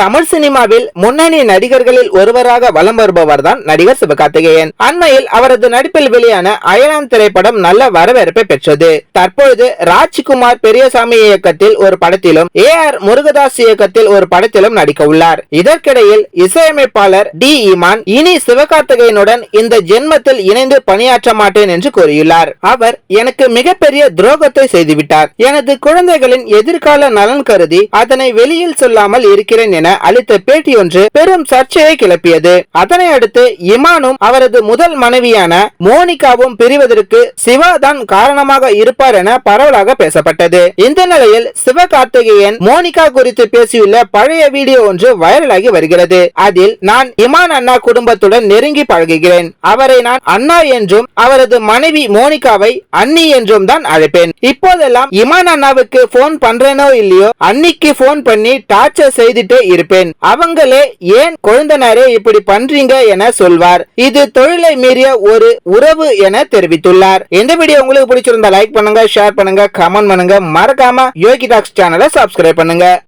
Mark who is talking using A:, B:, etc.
A: தமிழ் சினிமாவில் முன்னணி நடிகர்களில் ஒருவராக வலம் வருபவர் தான் நடிகர் சிவகார்த்திகேயன். அண்மையில் அவரது நடிப்பில் வெளியான அயனான் திரைப்படம் நல்ல வரவேற்பை பெற்றது. தற்பொழுது ராஜ்குமார் பெரியசாமி இயக்கத்தில் ஒரு படத்திலும் ஏ ஆர் முருகதாஸ் இயக்கத்தில் ஒரு படத்திலும் நடிக்க உள்ளார். இதற்கிடையில் இசையமைப்பாளர் டி இமான் இனி சிவகார்த்திகேயனுடன் இந்த ஜென்மத்தில் இணைந்து பணியாற்ற மாட்டேன் என்று கூறியுள்ளார். அவர் எனக்கு மிகப்பெரிய துரோகத்தை செய்துவிட்டார். எனது குழந்தைகளின் எதிர்கால நலன் கருதி அதனை வெளியில் சொல்லாமல் இருக்கிறேன் என அளித்த பேட்டி ஒன்று பெரும் சர்ச்சையை கிளப்பியது. அதனை அடுத்து இமானும் அவரது முதல் மனைவியான மோனிகாவும் பிரிவதற்கு சிவா தான் காரணமாக இருப்பார் என பரவலாக பேசப்பட்டது. இந்த நிலையில் சிவகார்த்திகேயன் மோனிகா குறித்து பேசியுள்ள பழைய வீடியோ ஒன்று வைரலாகி வருகிறது. அதில் நான் இமான் அண்ணா குடும்பத்துடன் நெருங்கி பழகுகிறேன். அவரை நான் அண்ணா என்றும் அவரது மனைவி மோனிகாவை அண்ணி என்றும் தான் அழைப்பேன். இப்போதெல்லாம் இமான் அண்ணாவுக்கு போன் பண்றேனோ இல்லையோ அன்னிக்கு போன் பண்ணி டார்ச்சர் செய்துட்டே இருப்பேன். அவங்களே ஏன் குழந்தனரே இப்படி பண்றீங்க என சொல்வார். இது தொழிலை மீறிய ஒரு உறவு என தெரிவித்துள்ளார். இந்த வீடியோ உங்களுக்கு பிடிச்சிருந்தா லைக் பண்ணுங்க ஷேர் பண்ணுங்க கமெண்ட் பண்ணுங்க. மறக்காம யோகி டாக்ஸ் சேனலை சப்ஸ்கிரைப் பண்ணுங்க.